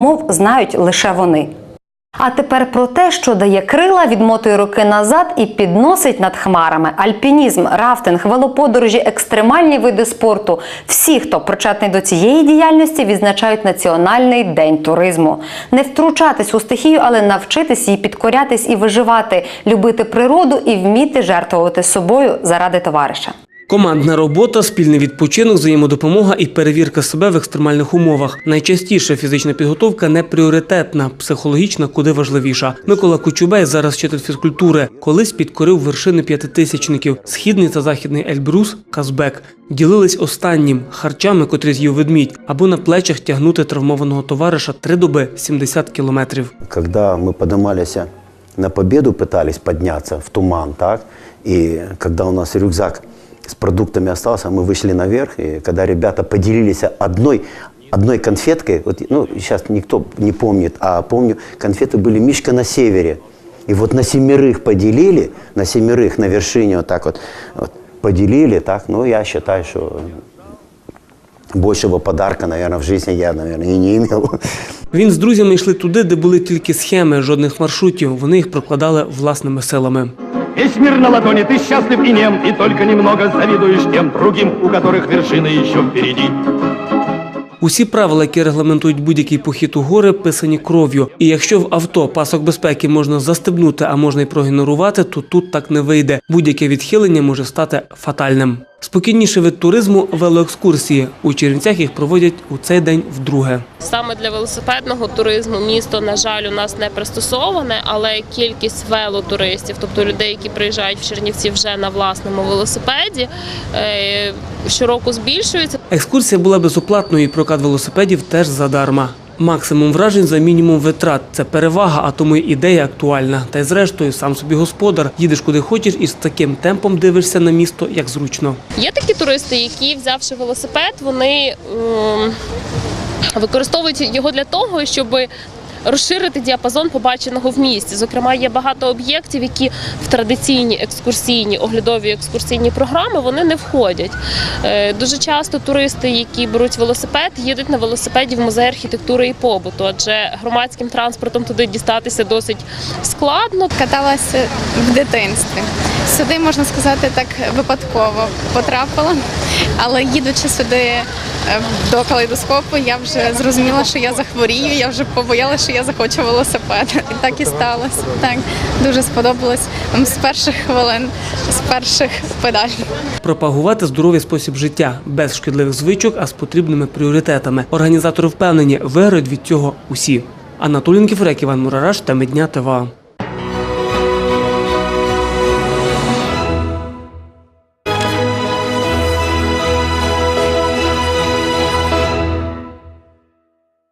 Мов знають лише вони. А тепер про те, що дає крила, відмотує руки назад і підносить над хмарами. Альпінізм, рафтинг, велоподорожі, екстремальні види спорту. Всі, хто причетний до цієї діяльності, відзначають Національний день туризму. Не втручатись у стихію, але навчитись їй підкорятись і виживати, любити природу і вміти жертвувати собою заради товариша. Командна робота, спільний відпочинок, взаємодопомога і перевірка себе в екстремальних умовах. Найчастіше фізична підготовка не пріоритетна, психологічна куди важливіша. Микола Кучубей зараз вчитель фізкультури. Колись підкорив вершини п'ятитисячників. Східний та західний Ельбрус, Казбек. Ділились останнім харчами, котрі з'їв ведмідь, або на плечах тягнути травмованого товариша три доби 70 кілометрів. Когда мы поднимались на победу, пытались подняться в туман, так, и когда у нас рюкзак с продуктами остался, мы вышли наверх, и когда ребята поделились одной, одной конфеткой, вот, ну, сейчас никто не помнит, а помню, конфеты были «Мишка на севере». И вот на семерых поделили, на семерых на вершине вот так вот, вот поделили, так, ну, я считаю, что большего подарка, наверное, в жизни я, наверное, и не имел. Він з друзями йшли туди, де були тільки схеми, жодних маршрутів. Вони їх прокладали власними силами. Весь мир на ладони, ты счастлив и нем, и только немного завидуешь тем другим, у которых вершины еще впереди. Усі правила, які регламентують будь-який похід у гори, писані кров'ю. І якщо в авто пасок безпеки можна застебнути, а можна й проігнорувати, то тут так не вийде. Будь-яке відхилення може стати фатальним. Спокійніший вид туризму велоекскурсії. У Чернівцях їх проводять у цей день вдруге. Саме для велосипедного туризму місто, на жаль, у нас не пристосоване, але кількість велотуристів, тобто людей, які приїжджають в Чернівці вже на власному велосипеді, е, щороку збільшується. Екскурсія була безоплатною, і прокат велосипедів теж задарма. Максимум вражень за мінімум витрат це перевага, а тому й ідея актуальна. Та й зрештою, сам собі господар, їдеш куди хочеш і з таким темпом дивишся на місто, як зручно. Є такі туристи, які, взявши велосипед, вони ем, використовують його для того, щоб розширити діапазон побаченого в місті. Зокрема, є багато об'єктів, які в традиційні екскурсійні оглядові екскурсійні програми вони не входять. Е, Дуже часто туристи, які беруть велосипед, їдуть на велосипеді в музей архітектури і побуту, адже громадським транспортом туди дістатися досить складно. Каталася в дитинстві. Сюди, можна сказати, так випадково потрапила, але їдучи сюди до калейдоскопу, я вже зрозуміла, що я захворію, я вже побоялася, що я захочу велосипед. І так і сталося. Так, дуже сподобалось з перших хвилин, з перших педаль. Пропагувати здоровий спосіб життя без шкідливих звичок, а з потрібними пріоритетами. Організатори впевнені, виграють від цього усі. Анатолій Кіфрек, Іван Мурараш та Медня ТВА.